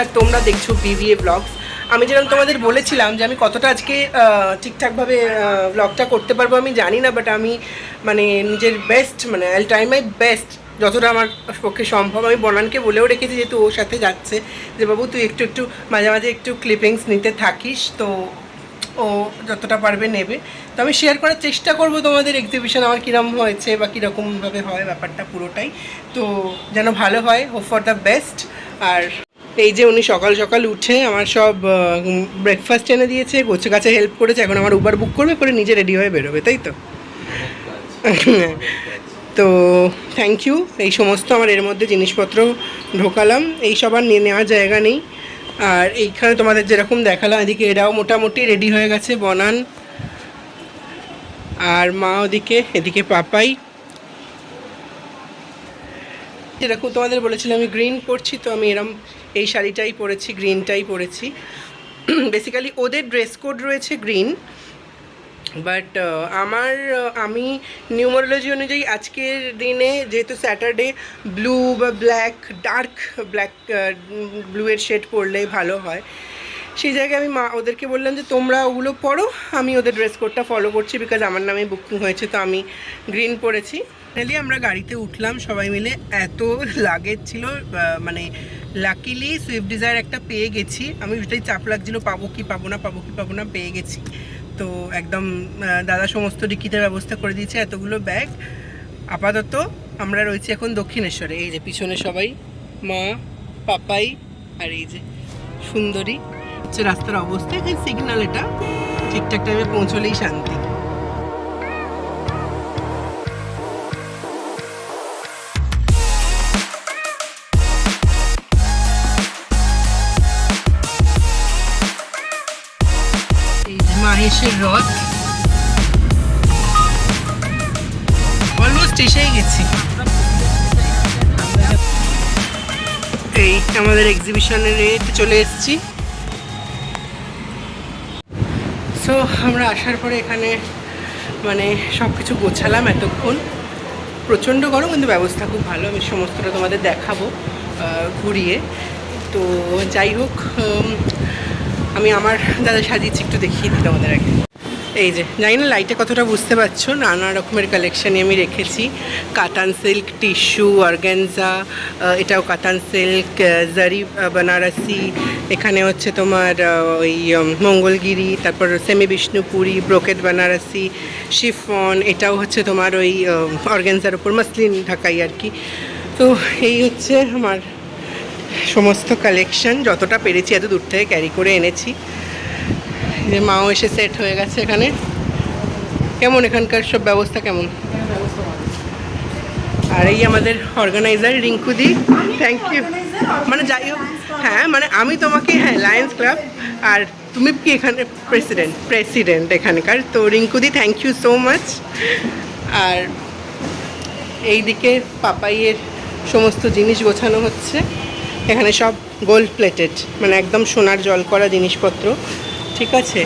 আর তোমরা দেখছ BBA blogs আমি যেরকম তোমাদের বলেছিলাম যে আমি কতটা আজকে ঠিকঠাকভাবে ব্লগটা করতে পারব আমি জানি না বাট আমি মানে নিজের বেস্ট মানে আই ট্রাই মাই বেস্ট যতটা আমার পক্ষে সম্ভব। আমি বনানকে বলেও রেখেছি যেহেতু ওর সাথে যাচ্ছে। যে বাবু, তুই একটু একটু, মাঝে মাঝে একটু ক্লিপিংস নিতে থাকিস, তো ও যতটা পারবে নেবে। তো আমি শেয়ার করার চেষ্টা করব তোমাদের এক্সিবিশন আমার কীরকম হয়েছে বা কীরকমভাবে হয় ব্যাপারটা পুরোটাই। তো যেন ভালো হয় হোপ ফর দ্য বেস্ট আর এই যে উনি সকাল সকাল উঠে আমার সব ব্রেকফাস্ট এনে দিয়েছে গোছে কাছে হেল্প করেছে, এখন আমার উবার বুক করবে, করে নিজে রেডি হয়ে বেরোবে, তাই তো? তো থ্যাংক ইউ এই সমস্ত আমার এর মধ্যে জিনিসপত্র ঢোকালাম, এই সব আর নিয়ে নেওয়ার জায়গা নেই। আর এইখানে তোমাদের যেরকম দেখালাম, এদিকে এরাও মোটামুটি রেডি হয়ে গেছে, বনান। আর মা ওদিকে, এদিকে পাপাই। যেরকম তোমাদের বলেছিলাম, আমি গ্রিন পরছি, তো আমি এরম এই শাড়িটাই পরেছি গ্রিনটাই পরেছি। বেসিক্যালি ওদের ড্রেস কোড রয়েছে গ্রিন বাট আমার আমি নিউমারোলজি অনুযায়ী আজকের দিনে যেহেতু স্যাটারডে ব্লু বা ব্ল্যাক ডার্ক ব্ল্যাক ব্লুয়ের শেড পরলেই ভালো হয়। সেই জায়গায় আমি মা, ওদেরকে বললাম যে তোমরা ওগুলো পরো আমি ওদের ড্রেস কোডটা ফলো করছি বিকজ আমার নামে বুকিং হয়েছে, তো আমি গ্রিন পরেছি। ফাইনালি আমরা গাড়িতে উঠলাম, সবাই মিলে এত লাগেজ ছিল মানে লাকিলি সুইফট ডিজায়ার একটা পেয়ে গেছি। আমি ওটাই চাপ লাগছিল, পাবো কি পাবো না, পাবো কি পাবো না, পেয়ে গেছি। তো একদম দাদা সমস্ত ডিকিতে ব্যবস্থা করে দিয়েছে, এতগুলো ব্যাগ আপাতত আমরা রয়েছি এখন দক্ষিণেশ্বরে। এই যে পিছনে সবাই, মা, পাপাই, আর এই যে সুন্দরী। হচ্ছে রাস্তার অবস্থা, এখানে সিগন্যাল এটা ঠিকঠাক টাইমে পৌঁছলেই শান্তি। মাহেশের অলমোস্ট গেছি। আমাদের এক্সিবিশনের চলে এসেছি। সো আমরা আসার পরে এখানে মানে সব কিছু গোছালাম এতক্ষণ। প্রচণ্ড গরম, কিন্তু ব্যবস্থা খুব ভালো। আমি সমস্তটা তোমাদের দেখাবো ঘুরিয়ে। তো যাই হোক আমি আমার দাদা সাজিয়েছি, একটু দেখিয়ে দিই তোমাদের আগে। এই যে জানি না লাইটে কতটা বুঝতে পারছ? নানা রকমের কালেকশানই আমি রেখেছি। কাতান সিল্ক টিস্যু অর্গ্যানজা এটাও কাতান সিল্ক জারি বেনারসি, এখানে হচ্ছে তোমার ওই মঙ্গলগিরি, তারপর semi Bishnupuri brocade Banarasi chiffon এটাও হচ্ছে তোমার ওই অর্গ্যানজার উপর মাসলিন ঢাকাই আর কি। তো এই হচ্ছে আমার সমস্ত কালেকশন যতটা পেরেছি, এত দূর থেকে ক্যারি করে এনেছি। যে মাও এসে সেট হয়ে গেছে এখানে। কেমন এখানকার সব ব্যবস্থা কেমন? আর এই আমাদের অর্গানাইজার রিঙ্কুদি থ্যাংক ইউ মানে যাই হোক হ্যাঁ মানে আমি তোমাকে হ্যাঁ লায়ন্স ক্লাব আর তুমি কি এখানে প্রেসিডেন্ট প্রেসিডেন্ট এখানকার। তো রিঙ্কুদি থ্যাংক ইউ সো মাচ আর এইদিকে পাপাইয়ের সমস্ত জিনিস গোছানো হচ্ছে। এখানে সব গোল্ড প্লেটেড মানে একদম সোনার জল করা জিনিসপত্র। ঠিক আছে।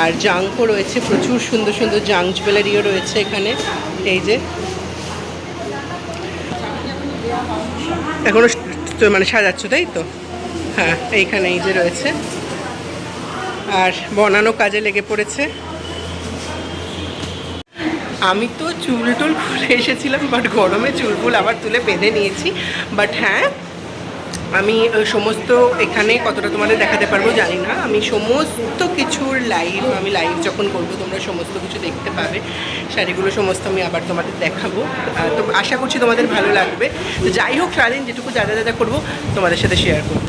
আর জাঙ্কও রয়েছে প্রচুর, সুন্দর সুন্দর জাঙ্ক জুয়েলারিও রয়েছে এখানে। এই যে। এখনও মানে সাজাচ্ছ, তাই তো? হ্যাঁ এইখানে এই যে রয়েছে। আর বনানো কাজে লেগে পড়েছে। আমি তো চুল টুল খুলে এসেছিলাম বাট গরমে চুল ফুল আবার তুলে বেঁধে নিয়েছি। বাট হ্যাঁ আমি সমস্ত এখানে কতটা তোমাদের দেখাতে পারব জানি না। আমি সমস্ত কিছুর লাইভ আমি লাইভ যখন করব তোমরা সমস্ত কিছু দেখতে পাবে। শাড়িগুলো সমস্ত আমি আবার তোমাদের দেখাবো। তো আশা করছি তোমাদের ভালো লাগবে। তো যাই হোক সারাদিন যেটুকু যা যা যা যা করব তোমাদের সাথে শেয়ার করব।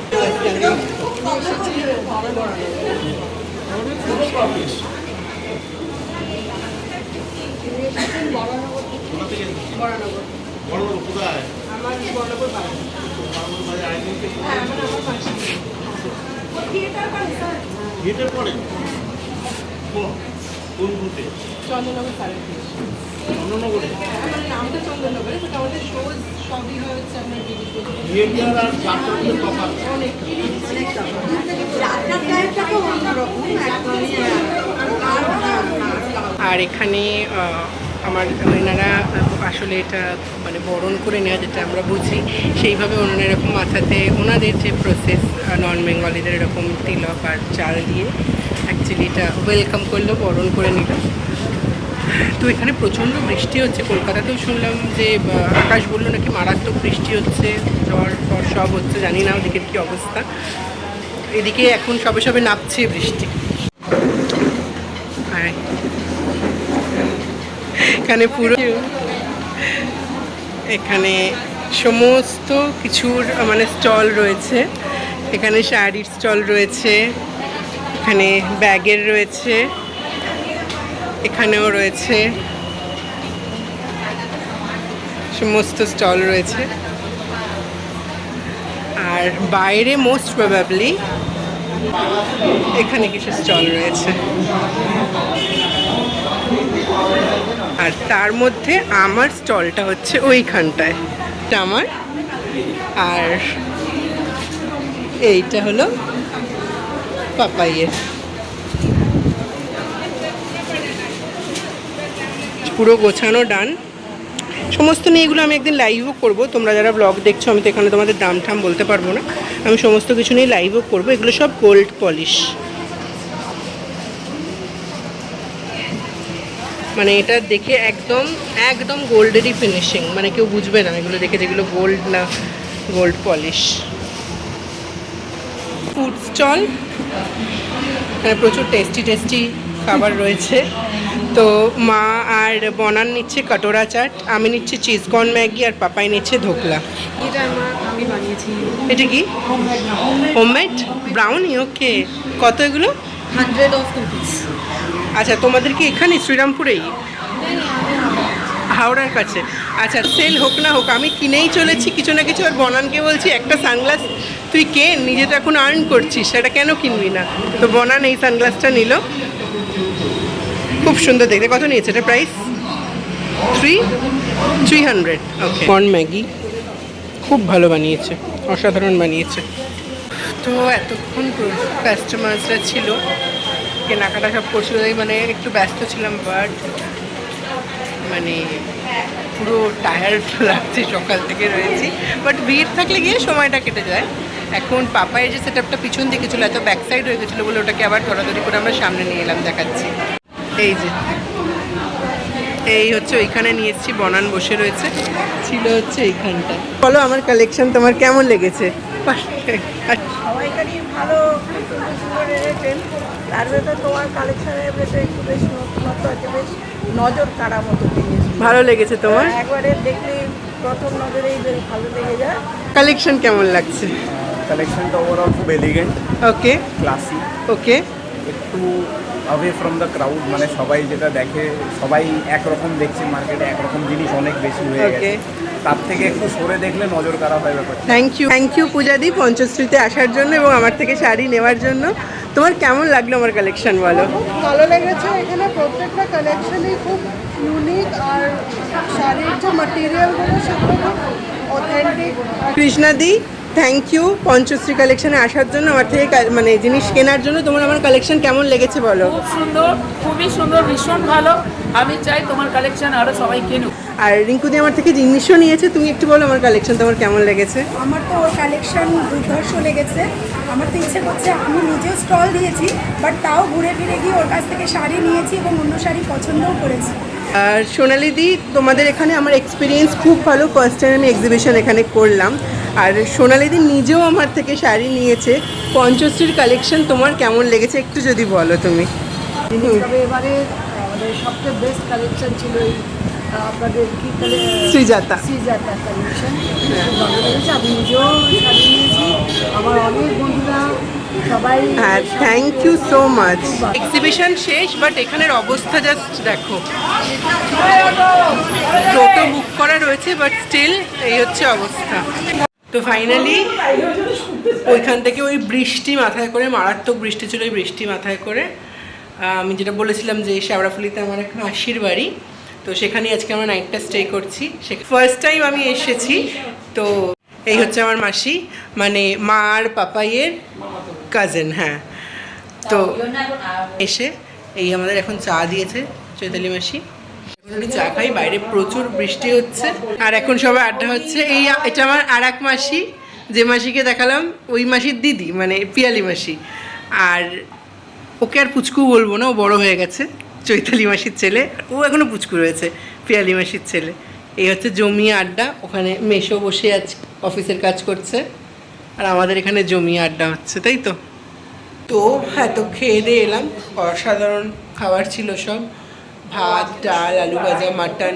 আমার বর্ণপুর বাড়ি হ্যাঁ আমার আমার পাশে থিয়েটার পারে স্যার থিয়েটার পড়ে কোন বুথে? চন্দ্রনগর আমার নামটা আমাদের সবই হচ্ছে আপনার বিবিতে আর যাত্রা তফাৎ। অনেক। আর এখানে আমার এনারা আসলে এটা মানে বরণ করে নেওয়া যেটা আমরা বুঝি, সেইভাবে ওনারা এরকম মাথাতে ওনাদের যে প্রসেস নন বেঙ্গলিদের এরকম তিলক আর চাল দিয়ে অ্যাকচুয়ালি এটা ওয়েলকাম করল, বরণ করে নিল। তো এখানে প্রচণ্ড বৃষ্টি হচ্ছে। কলকাতাতেও শুনলাম যে আকাশ বলল নাকি মারাত্মক বৃষ্টি হচ্ছে, ঝড় ফড় সব হচ্ছে, জানি না ওদিকের কী অবস্থা। এদিকে এখন সবে সবে নামছে বৃষ্টি। আর এখানে পুরো এখানে সমস্ত কিছুর মানে স্টল রয়েছে। এখানে শাড়ির স্টল রয়েছে, এখানে ব্যাগের রয়েছে, এখানেও রয়েছে। সমস্ত স্টল রয়েছে। আর বাইরে মোস্ট প্রবাবলি এখানে কিছু স্টল রয়েছে। আর তার মধ্যে আমার স্টলটা হচ্ছে ওইখানটায়। এটা আমার। আর এইটা হলো পাপাইয়ের। পুরো গোছানো ডান। সমস্ত নিয়ে এগুলো আমি একদিন লাইভও করব। তোমরা যারা ব্লগ দেখছ, আমি তো এখানে তোমাদের দাম ঠাম বলতে পারব না। আমি সমস্ত কিছু নিয়ে লাইভও করব। এগুলো সব গোল্ড পলিশ মানে এটা দেখে একদম একদম গোল্ডেরই ফিনিশিং মানে কেউ বুঝবে না এগুলো দেখে যেগুলো গোল্ড না গোল্ড পলিশ ফুড স্টল এখানে প্রচুর টেস্টি টেস্টি খাবার রয়েছে। তো মা আর বনান নিচ্ছে কটোরা চাট আমি নিচ্ছি চিজকর্ন ম্যাগি আর পাপাই নিচ্ছে ধোকলা। এটা আমার আমি বানিয়েছি। এটা কি? হোমমেড ব্রাউনি ওকে কত এগুলো? হান্ড্রেড অফ রুপিস আচ্ছা তোমাদের কি এখানে শ্রীরামপুরেই? হাওড়ার কাছে। আচ্ছা সেল হোক না হোক আমি কিনেই চলেছি কিছু না কিছু। আর বনানকে বলছি একটা সানগ্লাস তুই কে? নিজে তো এখন আর্ন করছিস সেটা কেন কিনবি না? তো বনান এই সানগ্লাসটা নিল। খুব সুন্দর দেখতে। কত নিয়েছে? এটা price three three hundred okay corn Maggi খুব ভালো বানিয়েছে অসাধারণ বানিয়েছে। তো এতক্ষণ কাস্টমার্সরা ছিল। কেনাকাটা সব করছিল মানে একটু ব্যস্ত ছিলাম বাট মানে পুরো টায়ার্ড লাগছে, সকাল থেকে রয়েছি। বাট ভিড় থাকলে গিয়ে সময়টা কেটে যায়। এখন পাপায়ের যে সেট আপটা পিছন দিকে ছিল, এত ব্যাক সাইড হয়ে গেছিল বলে ওটাকে আবার ধরাধরি করে আমরা সামনে নিয়ে এলাম, দেখাচ্ছি। এই যে। এই হচ্ছে ওইখানে নিয়ে এসেছি, বনান বসে রয়েছে। ছিল হচ্ছে এইখানটা বলো, আমার কালেকশন তোমার কেমন লেগেছে? সবাইকারই ভালো সুন্দর সুন্দর এনেছেন তার ভেতর তোমার কালেকশনের ভেতরে একটু বেশ নতুনত্ব আছে বেশ নজর কাড়া মতো জিনিস। ভালো লেগেছে তোমার? একবারে দেখলে প্রথম নজরেই বেশ ভালো লেগে যায়। কালেকশন কেমন লাগছে? কালেকশনটা ওভারঅল খুব এলিগেন্ট ওকে ক্লাসি ওকে একটু অ্যাওয়ে ফ্রম দ্য ক্রাউড মানে সবাই যেটা দেখে সবাই একরকম দেখছে মার্কেটে একরকম জিনিস অনেক বেশি হয়ে. গেছে। তার থেকে একটু সরে দেখলে নজর কাড়া হয় ব্যাপারটা। থ্যাংক ইউ থ্যাংক ইউ পূজাদি পঞ্চশ্রীতে আসার জন্য এবং আমার থেকে শাড়ি নেওয়ার জন্য। তোমার কেমন লাগল আমার কালেকশন বলো? খুব ভালো লেগেছে। এখানে প্রত্যেকটা কালেকশনই খুব ইউনিক আর শাড়ির যে মাটেরিয়ালগুলো সেগুলো খুব অথেন্টিক কৃষ্ণাদি থ্যাংক ইউ পঞ্চশ্রী কালেকশনে আসার জন্য আমার থেকে মানে জিনিস কেনার জন্য তোমার আমার কালেকশন কেমন লেগেছে বলো? খুব সুন্দর খুবই সুন্দর ভীষণ ভালো। আমি চাই তোমার কালেকশন আরও সবাই কিনুক। আর রিঙ্কুদি আমার থেকে জিনিসও নিয়েছে তুমি একটু বলো আমার কালেকশন তোমার কেমন লেগেছে? আমার তো ওর কালেকশন দুর্ধর্ষ লেগেছে। আমার তো ইচ্ছে করছে আমি নিজেও স্টল দিয়েছি বাট তাও ঘুরে ফিরে গিয়ে ওর কাছ থেকে শাড়ি নিয়েছি এবং অন্য শাড়ি পছন্দও করেছি। আর সোনালিদি তোমাদের এখানে আমার এক্সপিরিয়েন্স খুব ভালো। ফার্স্ট টাইম আমি এক্সিবিশন এখানে করলাম। আর সোনালিদি নিজেও আমার থেকে শাড়ি নিয়েছে। পঞ্চশ্রীর কালেকশন তোমার কেমন লেগেছে একটু যদি বলো তুমি। তবে এবারে আমাদের সবচেয়ে বেস্ট কালেকশন ছিল এই আপনাদের কি শ্রীজাতা। সিজাটা কালেকশন আমি নিজেও শাড়ি নিয়েছি আমার অনেক বন্ধুরা সবাই হ্যাঁ thank you so much exhibition শেষ বাট এখানের অবস্থা জাস্ট দেখো। টোটো বুক করা রয়েছে বাট স্টিল এই হচ্ছে অবস্থা। তো ফাইনালি ওইখান থেকে ওই বৃষ্টি মাথায় করে মারাত্মক বৃষ্টি ছিল ওই বৃষ্টি মাথায় করে। আমি যেটা বলেছিলাম যে শ্যাওড়াফুলিতে আমার এক মাসির বাড়ি। তো সেখানেই আজকে আমরা নাইটটা স্টে করছি। ফার্স্ট টাইম আমি এসেছি, তো এই হচ্ছে আমার মাসি মানে মা আর পাপাইয়ের কাজেন হ্যাঁ। তো এসে এই আমাদের এখন চা দিয়েছে চৈতালি মাসি। চা খাই, বাইরে প্রচুর বৃষ্টি হচ্ছে। আর এখন সবাই আড্ডা হচ্ছে। এই এটা আমার আর এক মাসি, যে মাসিকে দেখালাম, ওই মাসির দিদি মানে পিয়ালি মাসি। আর ওকে আর পুচকু বলব না, ও বড় হয়ে গেছে। চৈতালি মাসির ছেলে। ও এখনও পুচকু রয়েছে, পিয়ালি মাসির ছেলে। এই হচ্ছে জমি আড্ডা, ওখানে মেশো বসে আজ অফিসের কাজ করছে। আর আমাদের এখানে জমি আড্ডা হচ্ছে, তাই তো? তো হ্যাঁ তো খেয়ে দিয়ে এলাম। অসাধারণ খাবার ছিল সব। ভাত, ডাল, আলু ভাজা, মাটন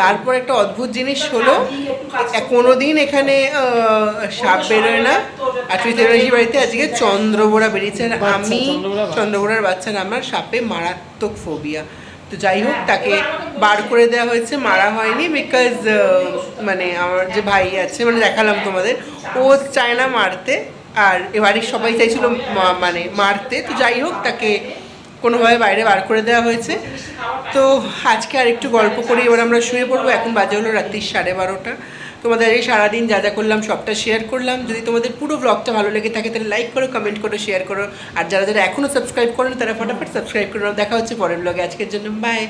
তারপর একটা অদ্ভুত জিনিস হলো কোনো দিন এখানে সাপ বেরোয় না। আর চৈতালি বাড়িতে আজকে চন্দ্রবোড়া বেরিয়েছে। আর আমি চন্দ্রবোড়ার বাচ্চার আমার সাপে মারাত্মক ফোবিয়া তো যাই হোক তাকে বার করে দেওয়া হয়েছে মারা হয়নি বিকজ মানে আমার যে ভাই আছে মানে দেখালাম তোমাদের ও চায় না মারতে। আর এ বাড়ির সবাই চাইছিল মানে মারতে। তো যাই হোক তাকে কোনোভাবে বাইরে বার করে দেওয়া হয়েছে। তো আজকে আর একটু গল্প করি, এবার আমরা শুয়ে পড়ব। এখন বাজে হলো রাত্রি সাড়ে বারোটা। তোমাদের এই সারাদিন যা যা করলাম, সবটা শেয়ার করলাম। যদি তোমাদের পুরো ব্লগটা ভালো লেগে থাকে, তাহলে লাইক করো কমেন্ট করো শেয়ার করো। আর যারা যারা এখনও সাবস্ক্রাইব করেন, তারা ফটাফট সাবস্ক্রাইব করো দেখা হচ্ছে পরের ব্লগে আজকের জন্য বাই